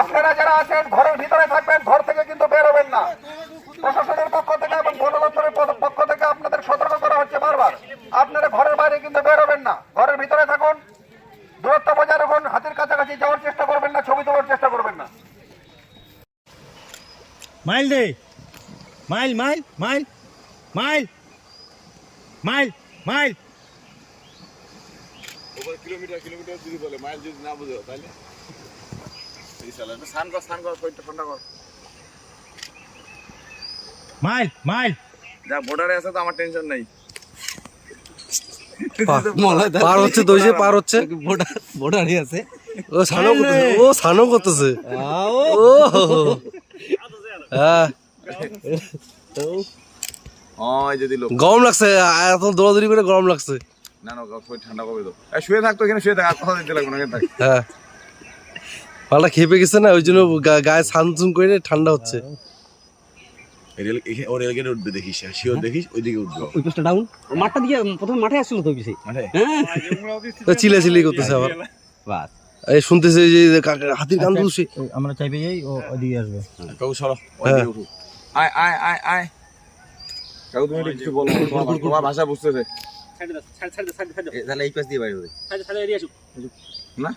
আপনারা যারা আছেন, ঘরের ভিতরে থাকবেন, ঘর থেকে কিন্তু বেরোবেন না। প্রশাসনের পক্ষ থেকে এবং বন দপ্তরের পক্ষ থেকে আপনাদের সতর্ক করা হচ্ছে বারবার। আপনারা ঘরের বাইরে কিন্তু বেরোবেন না। ঘরের ভিতরে থাকুন, দূরত্ব বজায় রাখুন, হাতের কাছাকাছি যাওয়ার চেষ্টা করবেন না, ছবি তোলার চেষ্টা করবেন না। মাইল দে। Mile mile mile mile. Mile mile. ওপর কিলোমিটার কিলোমিটার যদি বলে মাইল যদি না বুঝো তাহলে? স্নান কর স্নান কর শরীরটা ঠান্ডা কর। Mile mile. যা বর্ডারে আছে তো আমার টেনশন নাই। পার হচ্ছে যে পার হচ্ছে। বোর্ডারই আছে। ও সানো করতেছে ও সানো করতেছে। ও। হ্যাঁ। ওই যদি লোক গরম লাগছে এত দৌড়াদৌড়ি করে গরম লাগছে। না না শরীর ঠান্ডা করবে তো শুয়ে থাকতো এখানে শুয়ে থাক আর কথা দিতে লাগবে না এখানে হ্যাঁ। পাল্টা খেপে গেছে না ওই জন্য গায়ে সান সুন করে ঠান্ডা হচ্ছে। রেল এখানে ও রেলগেটে উঠবে দেখিস শিওর দেখিস ওইদিকে উঠবে ওই পোস্টটা ডাউন মাঠটা দিয়ে প্রথমে মাঠে আসছিল তো তো চিলে চিলি করতেছে আবার। বাস। এই শুনতেছে যে কা- কা- হাতির কান তুলছে আমরা চাইবে যাই ও ওদিকে আসবে। সরো ওইদিকে উঠো। আয় আয় আয় আয়। কাকু তুমি একটু কিছু বলো তোমার তোমার ভাষা বুঝতেছে। তাহলে এই পাশ দিয়ে বাইরে হবে। না?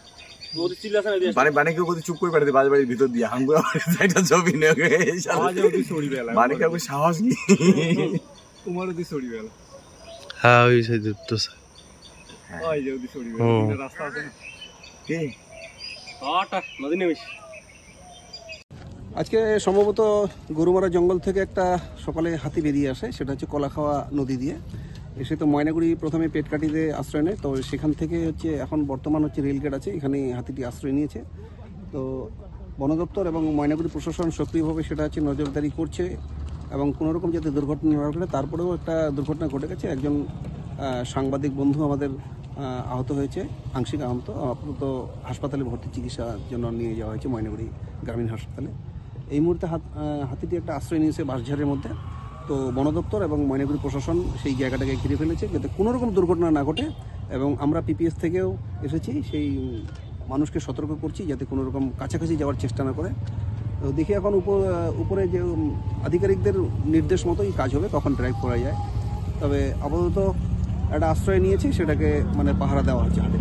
বাড়ি বাড়ি কেউ কোথাও চুপ করে পাঠাতে বাড়ি বাড়ির ভিতর দিয়ে হাঙ্গু একটা ছবি নেই বাড়ি কাকু সাহস নেই। হ্যাঁ ওই সাইডে তো হুম। কি? নদী নেমিস আজকে সম্ভবত গরুমারা জঙ্গল থেকে একটা সকালে হাতি বেরিয়ে আসে, সেটা হচ্ছে কলাখাওয়া নদী দিয়ে। এসে তো ময়নাগুড়ি প্রথমে পেট পেটকাটিতে আশ্রয় নেয়, তো সেখান থেকে হচ্ছে এখন বর্তমান হচ্ছে রেলগেট আছে এখানে হাতিটি আশ্রয় নিয়েছে। তো বন দপ্তর এবং ময়নাগুড়ি প্রশাসন সক্রিয়ভাবে সেটা হচ্ছে নজরদারি করছে এবং কোনো রকম যাতে দুর্ঘটনা না ঘটে, তারপরেও একটা দুর্ঘটনা ঘটে গেছে। একজন সাংবাদিক বন্ধু আমাদের আহত হয়েছে, আংশিক আহত। আপাতত হাসপাতালে ভর্তি চিকিৎসার জন্য নিয়ে যাওয়া হয়েছে ময়নাগুড়ি গ্রামীণ হাসপাতালে। এই মুহূর্তে হাত- হাতিটি একটা আশ্রয় নিয়েছে বাঁশঝাড়ের মধ্যে। তো বন দপ্তর এবং ময়নাগুড়ি প্রশাসন সেই জায়গাটাকে ঘিরে ফেলেছে যাতে কোনো রকম দুর্ঘটনা না ঘটে এবং আমরা পিপিএস থেকেও এসেছি, সেই মানুষকে সতর্ক করছি যাতে কোনো রকম কাছাকাছি যাওয়ার চেষ্টা না করে। তো দেখি এখন উপরে যে আধিকারিকদের নির্দেশ মতোই কাজ হবে, কখন ড্রাইভ করা যায়। তবে আপাতত একটা আশ্রয় নিয়েছি, সেটাকে মানে পাহারা দেওয়া হচ্ছে হাতে